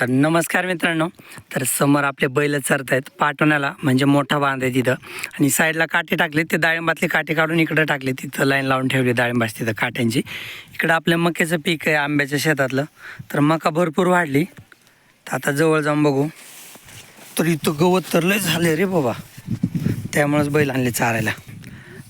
तर नमस्कार मित्रांनो. तर समोर आपले बैल चरत आहेत पाठवण्याला म्हणजे मोठा बांध आहे तिथं. आणि साईडला काटे टाकले ते डाळिंबातले काटे काढून इकडं टाकले. तिथं लाईन लावून ठेवली डाळिंबाची तिथं काट्यांची इकडं आपल्या मक्याचं पीक आहे आंब्याच्या शेतातलं. तर मका भरपूर वाढली. तर आता जवळ जाऊन बघू. तर इथं गवत तर लय झाले रे बाबा. त्यामुळेच बैल आणले चारायला.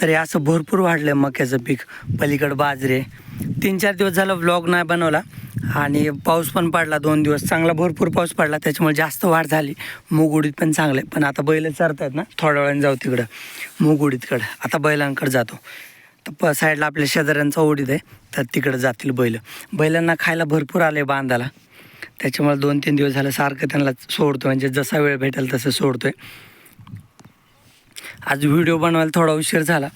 तर हे असं भरपूर वाढलं आहे मक्याचं पीक. पलीकडं बाजरे. तीन चार दिवस झालं व्लॉग नाही बनवला. आणि पाऊस पण पडला दोन दिवस. चांगला भरपूर पाऊस पडला त्याच्यामुळे जास्त वाढ झाली. मूग उडीद पण चांगले. पण आता बैल चरतायत ना थोड्या वेळाने जाऊ तिकडं. मूग उडीदकडं आता बैलांकडे जातो. तर प साईडला आपल्या शेजाऱ्यांचा उडीद आहे तर तिकडं जातील बैल. बैलांना खायला भरपूर आले बांधाला. त्याच्यामुळे दोन तीन दिवस झालं सारखं त्यांना सोडतो म्हणजे जसा वेळ भेटेल तसं सोडतोय. आज व्हिडिओ बनवायला थोडा उशीर झाला.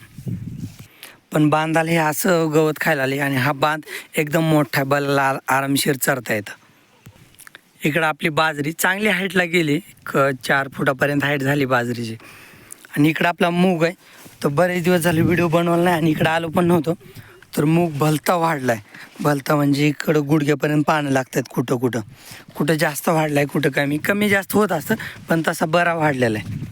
पण बांधाला हे असं गवत खायला आले आणि हा बांध एकदम मोठा आहे. आरामशीर चरता येतं इकडं आपली बाजरी चांगली हाईटला गेली. क चार फुटापर्यंत हाईट झाली बाजरीची. आणि इकडं आपला मूग आहे. तर बरेच दिवस झाले व्हिडिओ बनवला नाही आणि इकडं आलो पण नव्हतो. तर मूग भलता वाढला आहे भलता म्हणजे इकडं गुडघ्यापर्यंत पानं लागतात कुठं कुठं कुठं जास्त वाढला आहे कुठं कमी. कमी जास्त होत असतं पण तसा बरा वाढलेला आहे.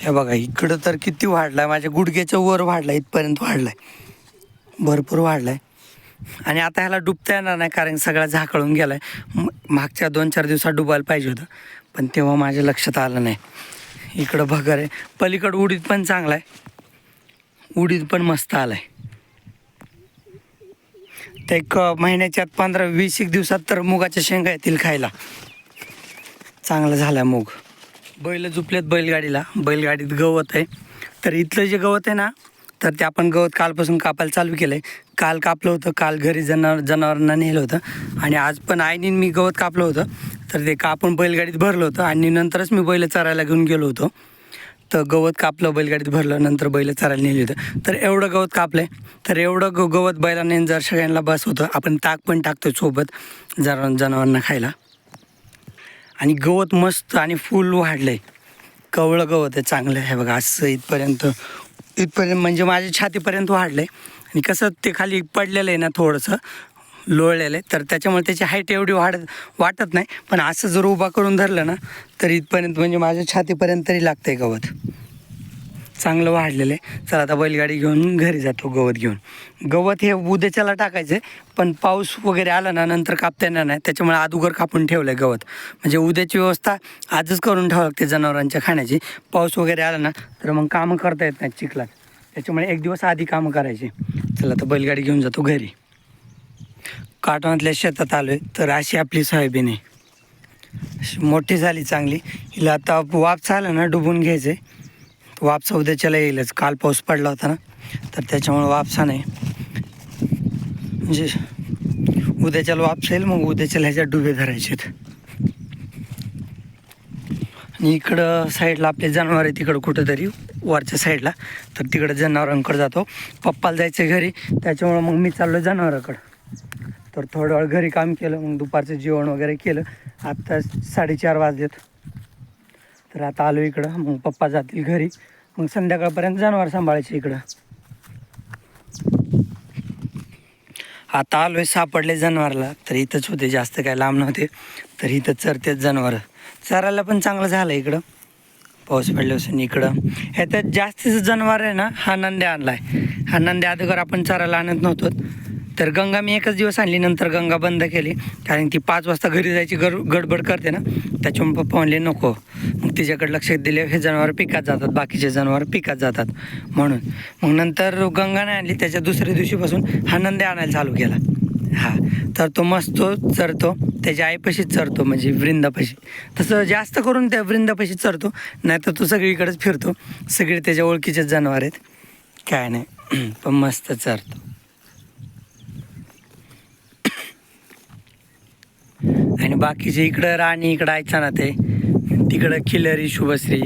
हे बघा इकडं तर किती वाढला आहे माझ्या गुडघ्याच्या वर वाढला इथपर्यंत वाढला आहे भरपूर वाढला आहे आणि आता ह्याला डुबता येणार नाही कारण सगळा झाकळून गेला आहे मागच्या दोन चार दिवसात डुबायला पाहिजे होतं. पण तेव्हा माझ्या लक्षात आलं नाही. इकडं भगर आहे पलीकडं उडीद पण चांगला आहे उडीद पण मस्त आला आहे ते एक महिन्याच्या पंधरा वीस एक दिवसात तर मुगाच्या शेंगा येतील खायला. चांगला झाला मूग. बैल झुपलेत बैलगाडीला. बैलगाडीत गवत आहे. तर इथलं जे गवत आहे ना तर ते आपण गवत कालपासून कापायला चालू केलं आहे काल कापलं होतं काल घरी जनावर जनावरांना नेलं होतं. आणि आज पण आईने मी गवत कापलं होतं. तर ते कापून बैलगाडीत भरलं होतं आणि नंतरच मी बैल चरायला घेऊन गेलो होतो. तर गवत कापलं बैलगाडीत भरलं नंतर बैल चरायला नेली होतं. तर एवढं गवत कापलं आहे तर एवढं ग गवत बैलाने जर सगळ्यांना बस होतं आपण ताक पण टाकतो सोबत जरा जनावरांना खायला. आणि गवत मस्त आणि फुल वाढलं आहे कवळं गवत आहे चांगलं आहे बघा. असं इथपर्यंत इथपर्यंत म्हणजे माझ्या छातीपर्यंत वाढलं आहे आणि कसं ते खाली पडलेलं आहे ना थोडंसं लोळलेलं आहे. तर त्याच्यामुळे त्याची हाईट एवढी वाढत वाटत नाही. पण असं जर उभा करून धरलं ना तर इथपर्यंत म्हणजे माझ्या छातीपर्यंत तरी लागतं आहे गवत. चांगलं वाढलेलं आहे. चला आता बैलगाडी घेऊन घरी जातो गवत घेऊन. गवत हे उद्याच्याला टाकायचं आहे पण पाऊस वगैरे आला ना नंतर कापता येणार नाही. त्याच्यामुळे अदुगर कापून ठेवलं आहे गवत. म्हणजे उद्याची व्यवस्था आजच करून ठेवावं लागते जनावरांच्या खाण्याची. पाऊस वगैरे आला ना तर मग कामं करता येत नाहीत चिखलात. त्याच्यामुळे एक दिवस आधी कामं करायची. चला आता बैलगाडी घेऊन जातो घरी. काटवातल्या शेतात आलो आहे तर अशी आपली सोयाबीन आहे. अशी मोठी झाली चांगली. हिला आता वाप आला ना डुबून घ्यायचं आहे वापसा उद्याच्याला येईलच. काल पाऊस पडला होता ना तर त्याच्यामुळे वापसा नाही. म्हणजे उद्याच्याला वापसा येईल मग उद्याच्याला ह्याच्यात डुबे धरायचे आणि इकडं साईडला आपले जनावर आहे तिकडं कुठंतरी वरच्या साईडला तर तिकडं जनावरांकडे जातो. पप्पाला जायचं घरी त्याच्यामुळं मग मी चाललो जनावराकडं. तर थोडं वेळ घरी काम केलं मग दुपारचं जेवण वगैरे केलं. आत्ता साडेचार वाजलेत. तर आता आलो इकडं. मग पप्पा जातील घरी. मग संध्याकाळपर्यंत जनावर सांभाळायचे इकडं. आता आलोय सापडले जनावरला. तर इथंच होते जास्त काय लांब नव्हते. तर इथं चरतेच जनावर. चरायला पण चांगलं झालं इकडं. पाऊस पडल्यापासून इकडं. ह्याच्यात जास्तीचं जनावर आहे ना हा नंद्या आणला आहे हा नंद्या अगोदर आपण चरायला आणत नव्हतो. तर गंगा मी एकच दिवस आणली नंतर गंगा बंद केली. कारण ती पाच वाजता घरी जायची गर गडबड करते ना त्याच्यामुळे पप्पा म्हणले नको. मग तिच्याकडे लक्ष दिले हे जनावर पिकात जातात बाकीचे जनावर पिकात जातात. म्हणून मग नंतर गंगा नाही आणली त्याच्या दुसऱ्या दिवशीपासून हा नंदे आणायला चालू केला. हा तर तो मस्त तो चरतो त्याच्या आईपाशीच चरतो म्हणजे वृंदापाशी. तसं जास्त करून त्या वृंदापाशी चरतो नाही तर तो सगळीकडेच फिरतो. सगळे त्याच्या ओळखीचेच जनावर आहेत. काय नाही पण मस्त चरतो. आणि बाकीचे इकडं राणी इकडं ऐका ना ते तिकडं खिलरी शुभश्री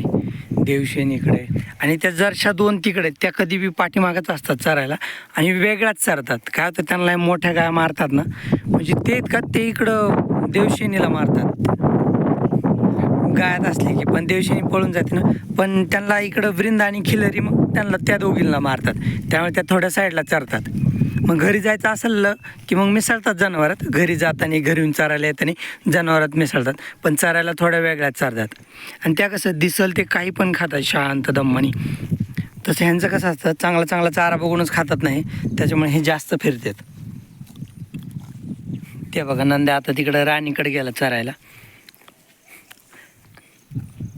देवशेन इकडे. आणि त्या जरशा दोन तिकडे त्या कधी बी पाठीमागच असतात चरायला आणि वेगळ्याच चरतात. काय होतं त्यांना मोठ्या गाय मारतात ना. म्हणजे ते का ते इकडं देवशेनीला मारतात. गायात असली की पण देवशेनी पळून जाते ना. पण त्यांना इकडं वृंद आणि खिलरी मग त्यांना त्या दोघींना मारतात. त्यामुळे त्या थोड्या साईडला चरतात. मग घरी जायचं असेल की मग मिसळतात जनावरात घरी जाताना घरी येऊन चरायला येताना जनावरात मिसळतात. पण चरायला थोड्या वेगळ्या चारतात. आणि त्या कसं दिसल ते काही पण खातात शांत दम्माने. तसं ह्यांचं कसं असतं चांगला चांगला चारा बघूनच खातात नाही. त्याच्यामुळे हे जास्त फिरतात. ते बघा नंद्या आता तिकडं राणीकडे गेला चरायला.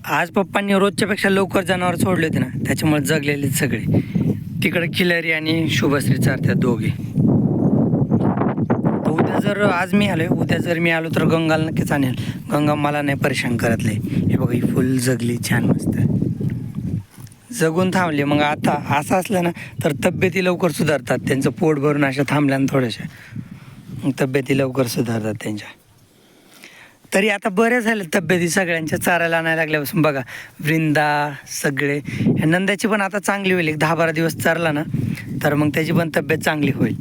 आज पप्पांनी रोजच्यापेक्षा लवकर जनावर सोडले होते ना त्याच्यामुळे जगलेले सगळे. तिकडं खिलारी आणि शुभश्री चारतात दोघे. उद्या जर आज मी आलोय उद्या जर मी आलो तर गंगाला नक्कीच आणेल. गंगा मला नाही परेशान करत नाही हे बघा ही फुल जगली छान मस्त. जगून थांबले. मग आता असं असलं ना तर तब्येती लवकर सुधारतात. त्यांचं पोट भरून अशा थांबल्यानं थोड्याशा. मग तब्येती लवकर सुधारतात त्यांच्या. तरी आता बरे झाले तब्येती सगळ्यांच्या चारायला आणायला लागल्यापासून. बघा वृंदा सगळे. नंद्याची पण आता चांगली होईल. एक दहा बारा दिवस चारला ना तर मग त्याची पण तब्येत चांगली होईल.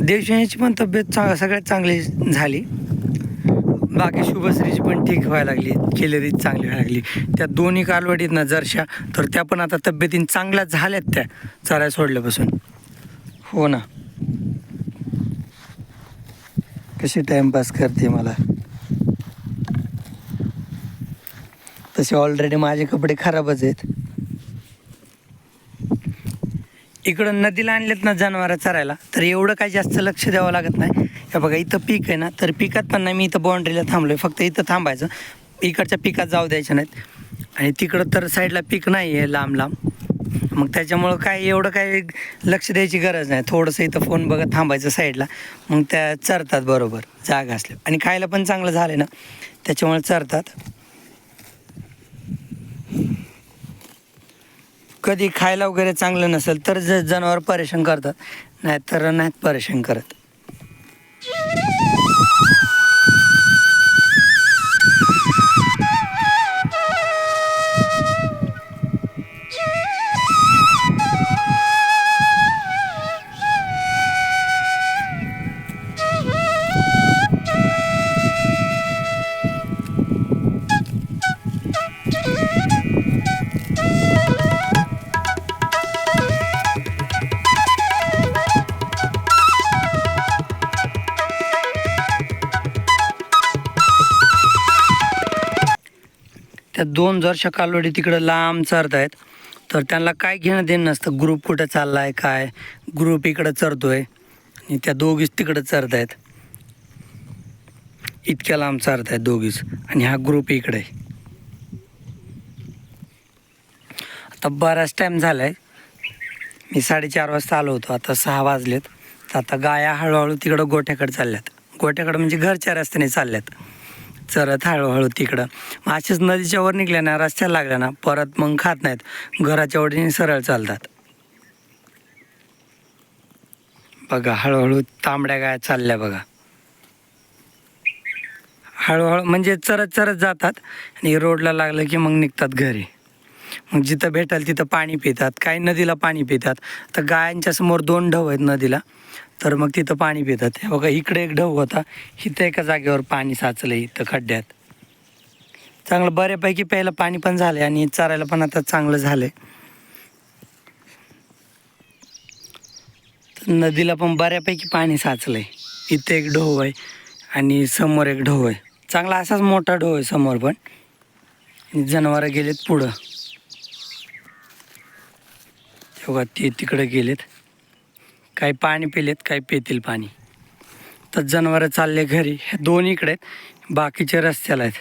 देवशाहीची पण तब्येत चा सगळ्यात चांगली झाली. बाकी शुभश्रीची पण ठीक व्हायला लागली. केलेली चांगली व्हायला लागली. त्या दोन्ही कालवडीत ना जरशा तर त्या पण आता तब्येतीन चांगल्या झाल्यात त्या चराय सोडल्यापासून. हो ना. कशी टाइमपास करते मला? तसे ऑलरेडी माझे कपडे खराबच आहेत. इकडं नदीला आणलेत ना जनावरं चरायला तर एवढं काही जास्त लक्ष द्यावं लागत नाही. हे बघा इथं पीक आहे ना तर पिकात पण नाही मी इथं बाउंड्रीला थांबलोय. फक्त इथं थांबायचं. इकडच्या पिकात जाऊ द्यायच्या नाहीत. आणि तिकडं तर साईडला पीक नाही आहे लांब लांब. मग त्याच्यामुळं काय एवढं काय लक्ष द्यायची गरज नाही. थोडंसं इथं फोन बघत थांबायचं साईडला मग त्या चरतात बरोबर जागा असल्या. आणि खायला पण चांगलं झालं ना. त्याच्यामुळे चरतात. कधी खायला वगैरे चांगलं नसेल तर ज जनावर परेशान करतात. नाहीतर नाहीत परेशान करत. त्या दोन जरशा कालवडी तिकडं लांब चरत आहेत तर त्यांना काय घेणं देणं नसतं. ग्रुप कुठं चालला आहे काय? ग्रुप इकडं चरतोय. आणि त्या दोघीच तिकडं चरत आहेत इतक्या लांब चारत आहेत दोघीच. आणि हा ग्रुप इकडे. आहे आता बराच टाईम झाला आहे मी साडेचार वाजता आलो होतो. आता सहा वाजलेत. तर आता गाया हळूहळू तिकडं गोठ्याकडे चालल्यात. गोठ्याकडं म्हणजे घरच्या रस्त्याने चालल्यात. चरत हळूहळू तिकडं. मग असेच नदीच्या वर निघल्या ना रस्त्याला लागल्या ना परत मग खात नाहीत. घराच्या वडीने सरळ चालतात. बघा हळूहळू तांबड्या गाय चालल्या बघा. हळूहळू म्हणजे चरत चरत जातात आणि रोडला लागलं की मग निघतात घरी. मग जिथं भेटाल तिथं पाणी पितात काही नदीला पाणी पितात. तर गायांच्या समोर दोन ढव आहेत नदीला. तर मग तिथं पाणी पितात. हे बघा इकडे एक ढव होता. इथं एका जागेवर पाणी साचलं इथं खड्ड्यात. चांगलं बऱ्यापैकी प्यायला पाणी पण झालंय आणि चरायला पण आता चांगलं झालं तर नदीला पण बऱ्यापैकी पाणी साचलं आहे इथं एक ढोव आहे आणि समोर एक ढोव आहे. चांगला असाच मोठा ढोव आहे समोर पण. जनावरं गेलेत पुढं. तेव्हा ते तिकडं गेलेत. काही पाणी पिलेत काही पितील पाणी. तर जनावरं चालले घरी. हे दोन इकडे आहेत. बाकीचे रस्त्याला आहेत.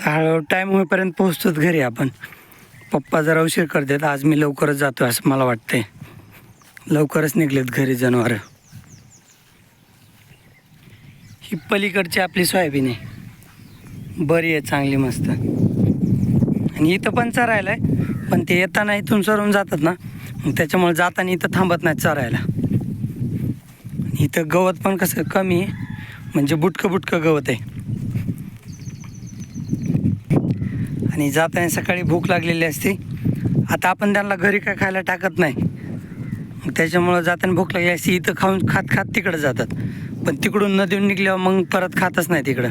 तर हळूहळू टाईम होईपर्यंत पोहोचतोच घरी आपण. पप्पा जरा उशीर करतात. आज मी लवकरच जातो असं मला वाटतंय. लवकरच निघलेत घरी जनावरं. ही पलीकडची आपली सोयाबीन आहे. बरी आहे चांगली मस्त. आणि इथं पण चरायला आहे पण ते येताना इथून सरून जातात ना. त्याच्यामुळे जाताना इथं थांबत नाही चरायला. इथं गवत पण कसं कमी आहे म्हणजे बुटकं बुटकं गवत आहे. आणि जाताना सकाळी भूक लागलेली असते. आता आपण त्यांना घरी काय खायला टाकत नाही. मग त्याच्यामुळं जाताना भूक लागली असते इथं खाऊन खात खात तिकडं जातात. पण तिकडून नदीवर निघल्यावर मग परत खातच नाही तिकडं.